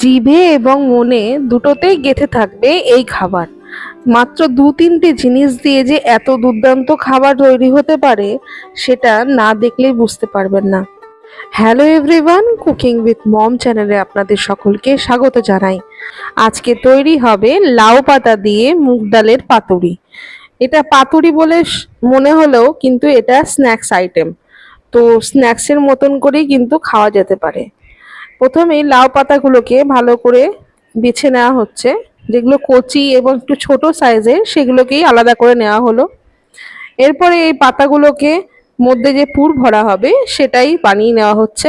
জিভে এবং মনে দুটোতেই গেঁথে থাকবে এই খাবার। মাত্র দু তিনটে জিনিস দিয়ে যে এত দুর্দান্ত খাবার তৈরি হতে পারে, সেটা না দেখলেই বুঝতে পারবেন না। Hello everyone cooking with mom চ্যানেলে আপনাদের সকলকে স্বাগত জানাই। আজকে তৈরি হবে লাউ পাতা দিয়ে মুগ ডালের পাতুরি। এটা পাতুরি বলে মনে হলেও কিন্তু এটা স্ন্যাক্স আইটেম তো স্ন্যাক্সের মতন করেই কিন্তু খাওয়া যেতে পারে। প্রথমেই লাউ পাতাগুলোকে ভালো করে বেছে নেওয়া হচ্ছে। যেগুলো কচি এবং একটু ছোট সাইজের, সেগুলোকেই আলাদা করে নেওয়া হলো। এরপরে এই পাতাগুলোকে মধ্যে যে পুর ভরা হবে, সেটাই বানিয়ে নেওয়া হচ্ছে।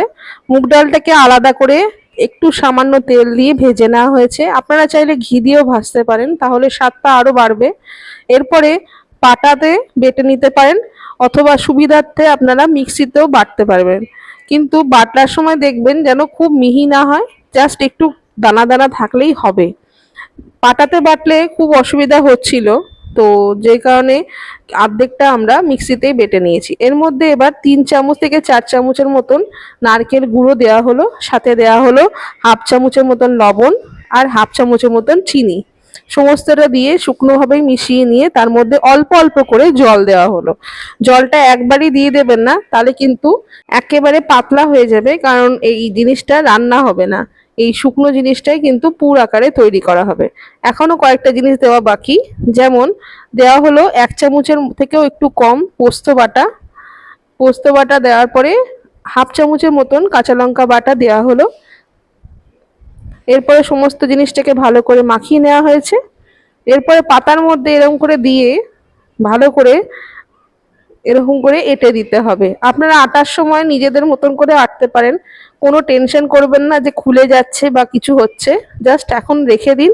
মুগ ডালটাকে আলাদা করে একটু সামান্য তেল দিয়ে ভেজে নেওয়া হয়েছে। আপনারা চাইলে ঘি দিয়েও ভাজতে পারেন, তাহলে স্বাদটা আরও বাড়বে। এরপরে পাটাতে বেটে নিতে পারেন, অথবা সুবিধার্থে আপনারা মিক্সিতেও বাটতে পারবেন। কিন্তু বাটার সময় দেখবেন যেন খুব মিহি না হয় জাস্ট একটু দানা দানা থাকলেই হবে। পাটাতে বাটলে খুব অসুবিধা হচ্ছিল, তো যে কারণে অর্ধেকটা আমরা মিক্সিতেই বেটে নিয়েছি। এর মধ্যে এবার তিন চামচ থেকে চার চামচের মতন নারকেল গুঁড়ো দেওয়া হলো, সাথে দেওয়া হলো হাফ চামচের মতন লবণ আর হাফ চামচের মতন চিনি। সমস্তটা দিয়ে শুকনোভাবে মিশিয়ে নিয়ে তার মধ্যে অল্প অল্প করে জল দেওয়া হলো। জলটা একবারই দিয়ে দেবেন না, তাহলে কিন্তু একেবারে পাতলা হয়ে যাবে, কারণ এই জিনিসটা রান্না হবে না। এই শুকনো জিনিসটাই কিন্তু পুর আকারে তৈরি করা হবে। এখনও কয়েকটা জিনিস দেওয়া বাকি, যেমন দেওয়া হলো এক চামচের থেকেও একটু কম পোস্ত বাটা। পোস্ত বাটা দেওয়ার পরে হাফ চামচের মতন কাঁচা লঙ্কা বাটা দেওয়া হলো। এরপরে সমস্ত জিনিসটাকে ভালো করে মাখিয়ে নেওয়া হয়েছে। এরপরে পাতার মধ্যে এরকম করে দিয়ে ভালো করে এরকম করে এঁটে দিতে হবে। আপনারা আটার সময় নিজেদের মতন করে আটতে পারেন। কোনো টেনশন করবেন না যে খুলে যাচ্ছে বা কিছু হচ্ছে। জাস্ট এখন রেখে দিন।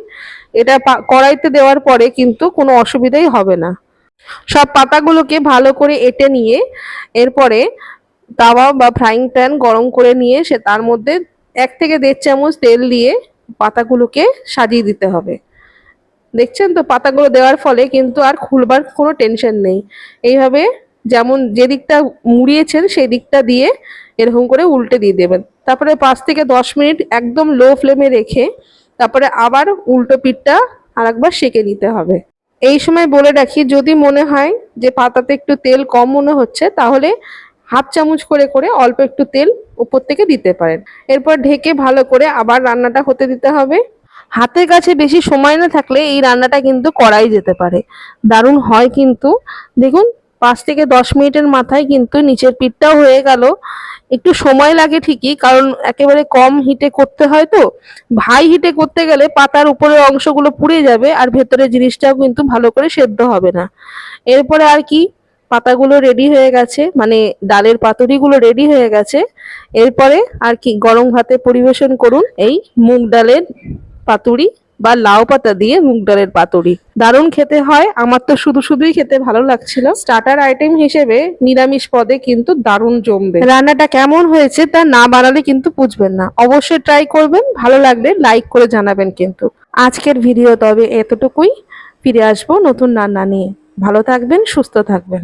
এটা কড়াইতে দেওয়ার পরে কিন্তু কোনো অসুবিধাই হবে না। সব পাতাগুলোকে ভালো করে এঁটে নিয়ে এরপরে তাওয়া বা ফ্রাইং প্যান গরম করে নিয়ে সে তার মধ্যে এক থেকে দেড় চামচ তেল দিয়ে পাতাগুলোকে সাজিয়ে দিতে হবে। দেখছেন তো? পাতাগুলো দেওয়ার ফলে কিন্তু আর খুলবার কোনো টেনশন নেই। এইভাবে যেমন যে দিকটা মুড়িয়েছেন, সেই দিকটা দিয়ে এরকম করে উল্টে দিয়ে দেবেন। তারপরে পাঁচ থেকে দশ মিনিট একদম লো ফ্লেমে রেখে তারপরে আবার উল্টো পিঠটা আরেকবার সেঁকে নিতে হবে। এই সময় বলে রাখি, যদি মনে হয় যে পাতাতে একটু তেল কম মনে হচ্ছে, তাহলে হাফ চামচ করে করে অল্প একটু তেল উপর থেকে দিতে পারেন। এরপর ঢেকে ভালো করে আবার রান্নাটা হতে দিতে হবে। হাতের কাছে বেশি সময় না থাকলে এই রান্নাটা কিন্তু করাই যেতে পারে। দারুণ হয় কিন্তু। দেখুন, পাঁচ থেকে দশ মিনিটের মাথায় কিন্তু নিচের পিঠটাও হয়ে গেল। একটু সময় লাগে ঠিকই, কারণ একেবারে কম হিটে করতে হয় তো। ভাই হিটে করতে গেলে পাতার উপরের অংশগুলো পুড়ে যাবে আর ভেতরের জিনিসটাও কিন্তু ভালো করে সেদ্ধ হবে না। এরপরে আর কি পাতাগুলো রেডি হয়ে গেছে মানে ডালের পাতুরিগুলো রেডি হয়ে গেছে। এরপরে আর কি গরম ভাতে পরিবেশন করুন এই মুগ ডালের পাতুরি বা লাউ পাতা দিয়ে মুগ ডালের পাতুরি। দারুণ খেতে হয়, আমার তো শুধু শুধুই খেতে ভালো লাগছিল। স্টার্টার আইটেম হিসেবে নিরামিষ পদে কিন্তু দারুণ জমবে। রান্নাটা কেমন হয়েছে তা না বানালে কিন্তু বুঝবেন না। অবশ্যই ট্রাই করবেন, ভালো লাগলে লাইক করে জানাবেন কিন্তু। আজকের ভিডিও তবে এতটুকুই। ফিরে আসব নতুন রান্না নিয়ে। ভালো থাকবেন, সুস্থ থাকবেন।